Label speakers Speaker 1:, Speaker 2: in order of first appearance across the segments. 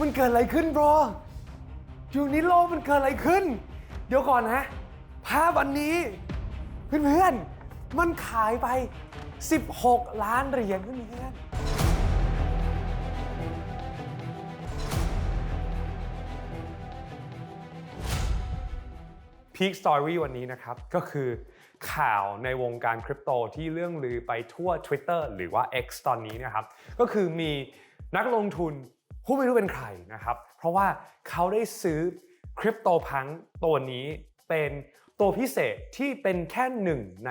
Speaker 1: มันเกิดอะไรขึ้นบรออยู่นี้โลกมันเกิดอะไรขึ้น เดี๋ยวก่อนนะ ภาพวันนี้ เพื่อนๆ มันขายไป 16 ล้านเหรียญเพื่อนพีคสตอรี่วันนี้นะครับ ก็คือข่าวในวงการคริปโตที่เรื่องลือไปทั่ว Twitter หรือว่า X ตอนนี้นะครับ ก็คือมีนักลงทุน ผู้ไม่รู้เป็นใครนะครับ เพราะว่าเขาได้ซื้อคริปโตพังตัวนี้เป็นตัวพิเศษที่เป็นแค่หนึ่งใน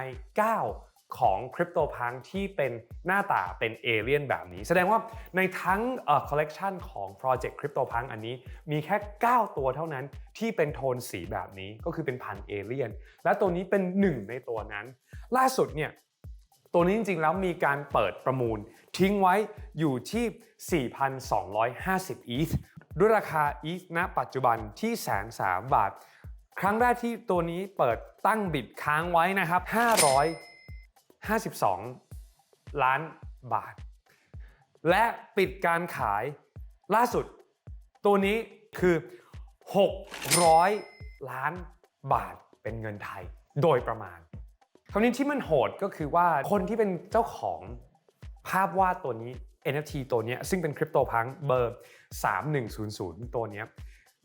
Speaker 1: 9 ของคริปโตพังที่เป็นหน้าตาเป็นเอเลี่ยนแบบนี้ แสดงว่าในทั้งคอลเลกชันของโปรเจกต์คริปโตพังอันนี้มีแค่ 9 ตัวเท่านั้นที่เป็นโทนสีแบบนี้ก็คือเป็นพันเอเลี่ยนและตัวนี้เป็นหนึ่งในตัวนั้น ล่าสุดเนี่ย ตัวนี้จริงๆ แล้วมีการเปิดประมูล ทิ้งไว้อยู่ที่ 4,250 อีธด้วยราคาอีธณปัจจุบันที่แสนสามบาท ครั้งแรกที่ตัวนี้เปิดตั้งบิดค้างไว้นะครับ 552 ล้านบาท และปิดการขายล่าสุด ตัวนี้คือ 600 ล้านบาทเป็นเงินไทยโดยประมาณ คราวนี้ที่มันโหดก็คือว่าคนที่เป็นเจ้าของภาพวาดตัวนี้ NFT ตัวนี้ซึ่งเป็นคริปโตพังเบอร์ 3100 ตัวนี้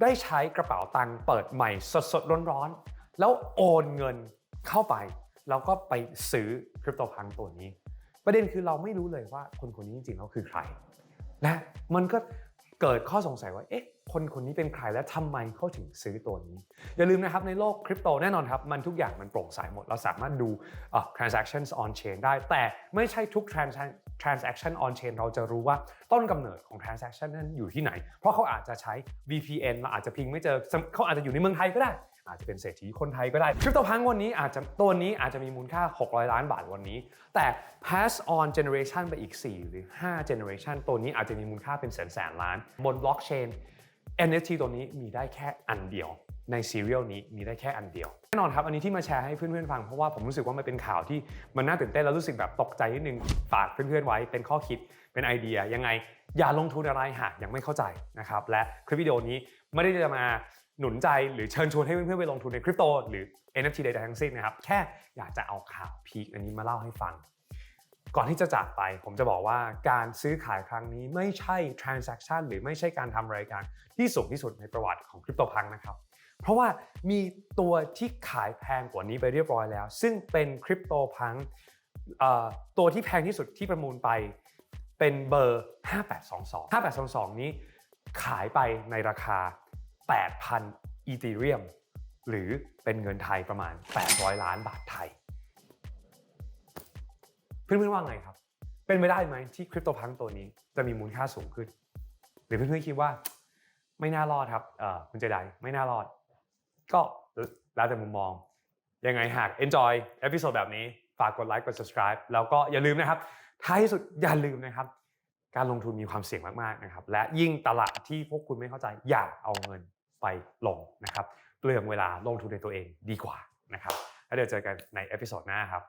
Speaker 1: ได้ใช้กระเป๋าตังค์เปิดใหม่สดๆ ร้อนๆ แล้วโอนเงินเข้าไป แล้วก็ไปซื้อคริปโตพังตัวนี้ ประเด็นคือเราไม่รู้เลยว่าคนคนนี้จริงๆแล้วคือใคร และมันก็เกิดข้อสงสัยว่าเอ๊ะ คนคนนี้เป็นใครและทำไมเขาถึงซื้อตัวนี้ อย่าลืมนะครับในโลกคริปโตแน่นอนครับ มันทุกอย่างมันโปร่งใสหมด เราสามารถดู transactions on chain ได้ แต่ไม่ใช่ทุก transaction on chain เราจะรู้ว่าต้นกำเนิดของ transaction นั้นอยู่ที่ไหน เพราะเขาอาจจะใช้ VPN เราอาจจะพิงไม่เจอเขาอาจจะอยู่ในเมืองไทยก็ได้ อาจจะเป็นเศรษฐีคนไทยก็ได้คริปโตพังวันนี้อาจจะตัวนี้อาจจะมีมูลค่า 600 ล้านบาทวันนี้ แต่ pass on generation ไปอีก 4 หรือ 5 generation ตัวนี้อาจจะมีมูลค่าเป็นแสนแสนล้าน บน blockchain NFT ตัวนี้มีได้แค่อันเดียว ในซีเรียลนี้มีได้แค่อันเดียวแน่นอนครับ อันนี้ที่มาแชร์ให้เพื่อนๆฟังเพราะว่าผมรู้สึกว่ามันเป็นข่าวที่มันน่าตื่นเต้นแล้วรู้สึกแบบตกใจนิดนึงฝากเพื่อนๆไว้เป็นข้อคิดเป็นไอเดียยังไงอย่าลงทุนอะไรหากยังไม่เข้าใจนะครับและคลิปวิดีโอนี้ไม่ได้จะมาหนุนใจหรือเชิญชวนให้เพื่อนๆไปลงทุนในคริปโตหรือ NFT ใดๆทั้งสิ้นนะครับแค่อยากจะเอาข่าวพีคอันนี้มาเล่าให้ฟัง ก่อนที่จะจากไปผมจะบอกว่าการซื้อขายครั้งนี้ไม่ใช่ transaction หรือไม่ใช่การทำรายการที่สูงที่สุดในประวัติของคริปโตพังนะครับ เพราะว่ามีตัวที่ขายแพงกว่านี้ไปเรียบร้อยแล้ว ซึ่งเป็นคริปโตพังตัวที่แพงที่สุดที่ประมูลไปเป็นเบอร์ 5822 5822 นี้ขายไปในราคา 8,000อีธีเรียมหรือเป็นเงินไทยประมาณ 800 ล้านบาทไทย เพื่อนๆว่าไงครับ เป็นไปได้ไหมที่คริปโตพังตัวนี้จะมีมูลค่าสูงขึ้น หรือเพื่อนๆคิดว่า ไม่น่ารอดครับเออคุณเจไดไม่น่ารอด ก็แล้วแต่มุมมอง ยังไงหาก enjoy เอพิโซดแบบนี้ฝากกดไลค์กด subscribe แล้วก็อย่าลืมนะครับ ท้ายที่สุดอย่าลืมนะครับ การลงทุนมีความเสี่ยงมากๆนะครับ และยิ่งตลาดที่พวกคุณไม่เข้าใจอย่าเอาเงินไปลงนะครับเปลืองเวลาลงทุนในตัวเองดีกว่านะครับแล้วเดี๋ยวเจอกันในเอพิโซดหน้าครับ